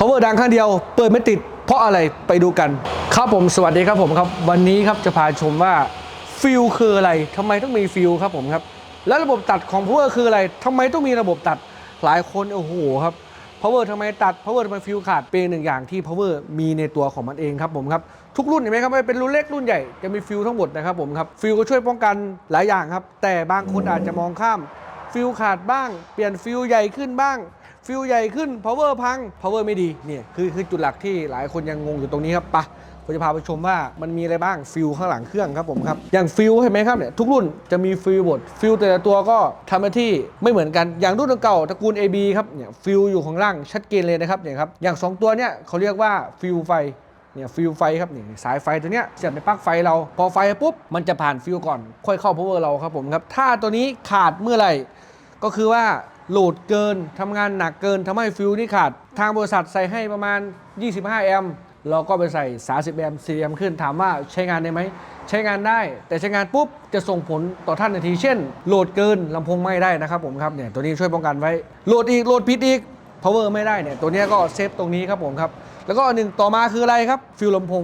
power ดังข้างเดียวเปิดไม่ติด เพราะอะไรไปดูกัน ครับผมสวัสดีครับผมครับวันนี้ครับจะพาชมว่าฟิลคืออะไรทำไมต้องมีฟิลครับผมครับ แล้วระบบตัดของ power คืออะไรทำไมต้องมีระบบตัดหลายคนโอ้โหครับ power ทำไมตัด power ทำไมฟิลขาดเป็นหนึ่งอย่างที่ power มีในตัวของมันเองครับผมครับทุกรุ่นเห็นไหมครับไม่เป็นรุ่นเล็กรุ่นใหญ่จะมีฟิลทั้งหมดนะครับผมครับฟิลก็ช่วยป้องกันหลายอย่างครับ แต่บางคนอาจจะมองข้ามฟิลขาดบ้าง เปลี่ยนฟิลใหญ่ขึ้นบ้าง ฟิลใหญ่ขึ้น power พัง power ไม่ดีเนี่ยคือคือจุดหลักที่หลายคนยังงงอยู่ตรงนี้ครับปะผมจะพาไปชมว่ามันมีอะไรบ้างฟิลข้างหลังเครื่องครับผมครับอย่างฟิลเห็นไหมครับเนี่ยทุกรุ่นจะมีฟิลหมดฟิลแต่ละตัวก็ทำหน้าที่ไม่เหมือนกันอย่างรุ่นเก่าตระกูล AB ครับเนี่ยฟิลอยู่ข้างล่างชัดเจนเลยนะครับเนี่ยครับอย่างสองตัวเนี่ยเขาเรียกว่าฟิลไฟเนี่ยฟิลไฟครับนี่สายไฟตัวเนี้ยเสียบในปลั๊กไฟเรา พอไฟปุ๊บมันจะผ่านฟิลก่อน ค่อยเข้า power เราครับผมครับถ้าตัวนี้ขาดเมื่อไหร่ก็คือว่า โหลดเกินทำงานหนักเกินทำให้ฟิลนี่ขาด ทางบริษัทใส่ให้ประมาณ 25 แอมป์เราก็ไปใส่ 30 แอมป์4แอมป์ขึ้นถามว่าใช้งานได้ไหม ใช้งานได้ แต่ใช้งานปุ๊บ จะส่งผลต่อท่านทันที เช่น โหลดเกินลำโพงไม่ได้นะครับผมครับเนี่ยตัวนี้ช่วยป้องกันไว้ โหลดอีก โหลดผิดอีก power ไม่ได้เนี่ยตัวนี้ก็เซฟตรงนี้ครับผมครับ แล้วก็อันหนึ่งต่อมาคืออะไรครับ ฟิลลำโพง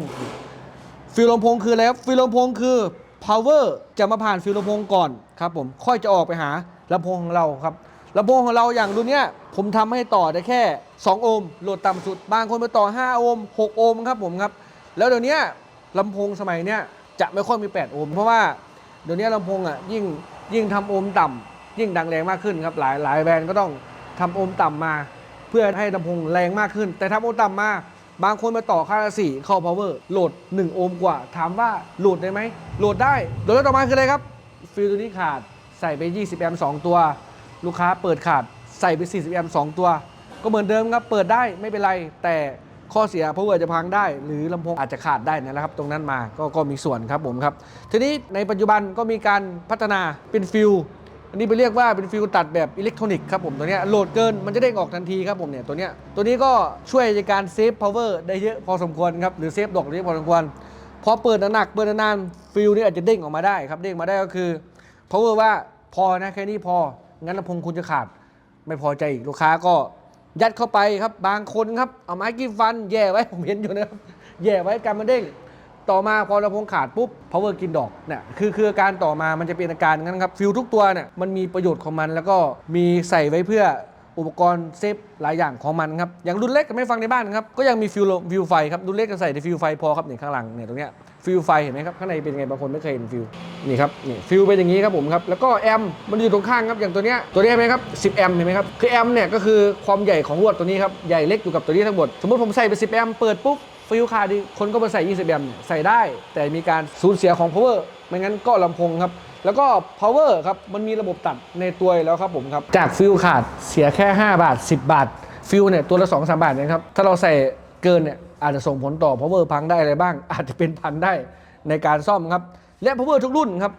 ฟิลลำโพงคืออะไรครับ ฟิลลำโพงคือ power จะมาผ่านฟิลลำโพงก่อนครับผม ค่อยจะออกไปหาลำโพงของเราครับ ลำโพงของเราอย่างรุ่นเนี้ยผมทำให้ต่อได้แค่ 2 โอห์มโหลดต่ำสุด บางคนไปต่อ 5 โอห์ม6 โอห์มครับผมครับ แล้วเดี๋ยวนี้ลำโพงสมัยเนี้ยจะไม่ค่อยมี 8 โอห์มเพราะว่าเดี๋ยวนี้ลำโพงอะยิ่งยิ่งทำโอห์มต่ำยิ่งดังแรงมากขึ้นครับหลายหลายแบรนด์ก็ต้องทำโอห์มต่ำมา เพื่อให้ลำโพงแรงมากขึ้น แต่ทำโอห์มต่ำมาบางคนมาต่อค่าละสี่เข้า power โหลด 1 โอห์มกว่า ถามว่าโหลดได้ไหมโหลดได้โดยแล้วต่อมาคืออะไรครับฟิลตัวนี้ขาดใส่ไป 20 แอมป์2ตัว ลูกค้าเปิดขาดใส่ไป 40แอมป์2ตัว ก็เหมือนเดิมครับ เปิดได้ไม่เป็นไร แต่ข้อเสีย power จะพังได้ หรือลำโพงอาจจะขาดได้นะครับ ตรงนั้นมาก็ก็มีส่วนครับผมครับ ทีนี้ในปัจจุบันก็มีการพัฒนาเป็นฟิลอันนี้ไปเรียกว่าเป็นฟิลตัดแบบอิเล็กทรอนิกส์ครับผมตัวนี้โหลดเกินมันจะเด้งออกทันทีครับผมเนี่ยตัวนี้ตัวนี้ก็ช่วยในการเซฟพาวเวอร์ได้เยอะพอสมควรครับหรือเซฟดอกได้เยอะพอสมควรพอเปิดหนักๆเปิดนานๆฟิลนี่อาจจะเด้งออกมาได้ครับเด้งมาได้ก็คือพาวเวอร์ว่าพอนะแค่นี้พอ งั้นลำโพงคุณจะขาด ไม่พอใจอีกลูกค้าก็ยัดเข้าไปครับ บางคนครับ เอาไม้กิ้ฟัน แย่ไว้ผมเห็นอยู่นะครับ แย่ไว้การมันเด้ง ต่อมาพอลำโพงขาดปุ๊บ power กินดอกเนี่ยคือคืออาการต่อมามันจะเป็นอาการงั้นครับฟิลทุกตัวเนี่ยมันมีประโยชน์ของมันแล้วก็มีใส่ไว้เพื่อ อุปกรณ์เซฟหลายอย่างของมันครับอย่างรุ่นเล็กก็ไม่ฟังในบ้านครับก็ยังมีฟิวฟิวไฟครับรุ่นเล็กก็ใส่ในฟิวไฟพอครับเนี่ยข้างหลังเนี่ยตรงเนี้ยฟิวไฟเห็นไหมครับข้างในเป็นยังไงบางคนไม่เคยเห็นฟิวนี่ครับนี่ฟิวเป็นอย่างนี้ครับผมครับแล้วก็แอมมันอยู่ตรงข้างครับอย่างตัวเนี้ยตัวนี้เห็นไหมครับ10แอมเห็นไหมครับคือแอมเนี่ยก็คือความใหญ่ของลวดตัวนี้ครับใหญ่เล็กอยู่กับตัวนี้ทั้งหมดสมมติผมใส่ไป10แอมเปิดปุ๊บฟิลขาดดีคนก็มาใส่ 20แอมใส่ได้ แต่มีการสูญเสียของ power ไม่งั้นก็ลำโพงครับ แล้วก็ power ครับ มันมีระบบตัดในตัวแล้วครับผมครับ จากฟิลขาดเสียแค่ 5 บาท 10 บาท ฟิลเนี่ยตัวละ 2 3 บาทนะครับ ถ้าเราใส่เกินเนี่ยอาจจะส่งผลต่อ power พังได้อะไรบ้าง อาจจะเป็นพันได้ในการซ่อมครับ และ power ทุกรุ่นครับ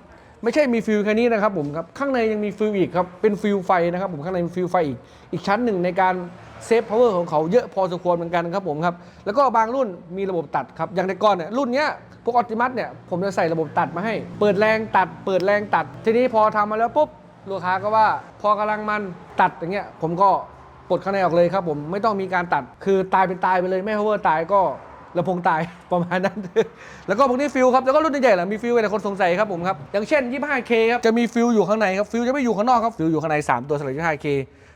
ไม่ใช่มีฟิลแค่นี้นะครับผมครับ ข้างในยังมีฟิลอีกครับ เป็นฟิลไฟนะครับผม ข้างในมีฟิลไฟอีก อีกชั้นหนึ่งในการเซฟพาวเวอร์ของเขาเยอะพอสมควรเหมือนกันครับผมครับ แล้วก็บางรุ่นมีระบบตัดครับ อย่างในก่อนเนี่ยรุ่นเนี้ย พวกออติมัสเนี่ยผมจะใส่ระบบตัดมาให้ เปิดแรงตัด เปิดแรงตัด ทีนี้พอทำมาแล้วปุ๊บลูกค้าก็ว่าพอกำลังมันตัดอย่างเงี้ยผมก็ปลดข้างในออกเลยครับผมไม่ต้องมีการตัดคือตายเป็นตายไปเลยไม่พาวเวอร์ตายก็ลำโพงตายประมาณนั้น แล้วก็พวกนี้ฟิลครับ แล้วก็รุ่นใหญ่ๆแหละมีฟิลแต่คนสงสัยครับผมครับ อย่างเช่น 25K ครับ จะมีฟิลอยู่ข้างในครับ ฟิลจะไม่อยู่ข้างนอกครับ ฟิลอยู่ข้างใน 3 ตัวสำหรับ 25K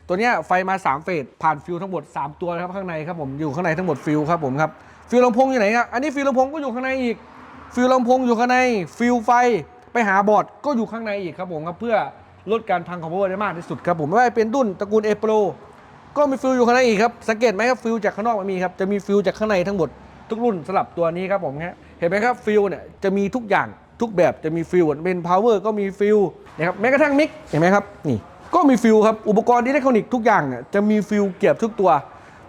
ตัวเนี้ยไฟมา 3 เฟส ผ่านฟิลทั้งหมด 3 ตัวนะครับข้างในครับผม อยู่ข้างในทั้งหมดฟิลครับผมครับ ฟิลลำโพงอยู่ไหนครับ อันนี้ฟิลลำโพงก็อยู่ข้างในอีก ฟิลลำโพงอยู่ข้างใน ฟิลไฟไปหาบอร์ดก็อยู่ข้างในอีกครับผมครับเพื่อลดการพังของ power ได้มากที่สุดครับผมไม่ว่าจะเป็นรุ่นตระกูล A Pro ก็มีฟิลอยู่ข้างในอีกครับสังเกตไหมครับฟิลจากข้างนอกมันมีครับจะมีฟิลจากข้างในทั้งหมดทุกรุ่นสำหรับตัวนี้ครับผมฮะเห็นไหมครับฟิลเนี่ยจะมีทุกอย่างทุกแบบจะมีฟิลเป็น power ก็มีฟิลนะครับแม้กระทั่งมิกเห็นไหมครับนี่ก็มีฟิลครับอุปกรณ์อิเล็กทรอนิกส์ทุกอย่างเนี่ยจะมีฟิลเก็บทุกตัว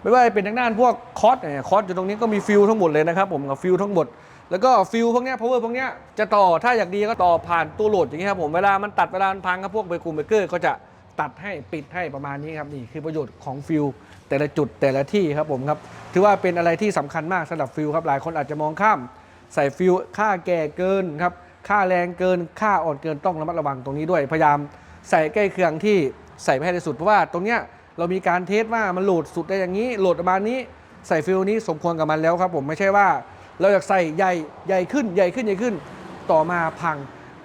ไม่ว่าจะเป็นทางด้านพวกคอร์สเนี่ยคอร์สอยู่ตรงนี้ก็มีฟิลทั้งหมดเลยนะครับผมกับฟิลทั้งหมด แล้วก็ฟิลพวกเนี้ย power พวกเนี้ยจะต่อถ้าอยากดีก็ต่อผ่านตัวโหลดอย่างนี้ครับผมเวลามันตัดเวลามันพังครับพวกเบรกคูเบรกเกอร์ก็จะตัดให้ปิดให้ประมาณนี้ครับนี่คือประโยชน์ของฟิลแต่ละจุดแต่ละที่ครับผมครับถือว่าเป็นอะไรที่สำคัญมากสำหรับฟิลครับหลายคนอาจจะมองข้าม ใส่ฟิลค่าแก่เกินครับค่าแรงเกินค่าอ่อนเกินต้องระมัดระวังตรงนี้ด้วย พยายามใส่ใกล้เคียงที่ใส่ไปให้ได้สุดเพราะว่าตรงเนี้ยเรามีการเทสว่ามันโหลดสุดได้อย่างนี้โหลดประมาณนี้ใส่ฟิลนี้สมควรกับมันแล้วครับผมไม่ใช่ว่า เราอยากใส่ใหญ่ใหญ่ขึ้นใหญ่ขึ้นใหญ่ขึ้น ต่อมาพัง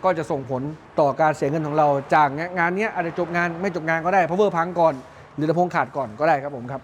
ก็จะส่งผลต่อการเสียเงินของเราจากงานนี้อาจจะจบงานไม่จบงานก็ได้เพราะเวอร์พังก่อนหรือลำโพงขาดก่อนก็ได้ครับผมครับ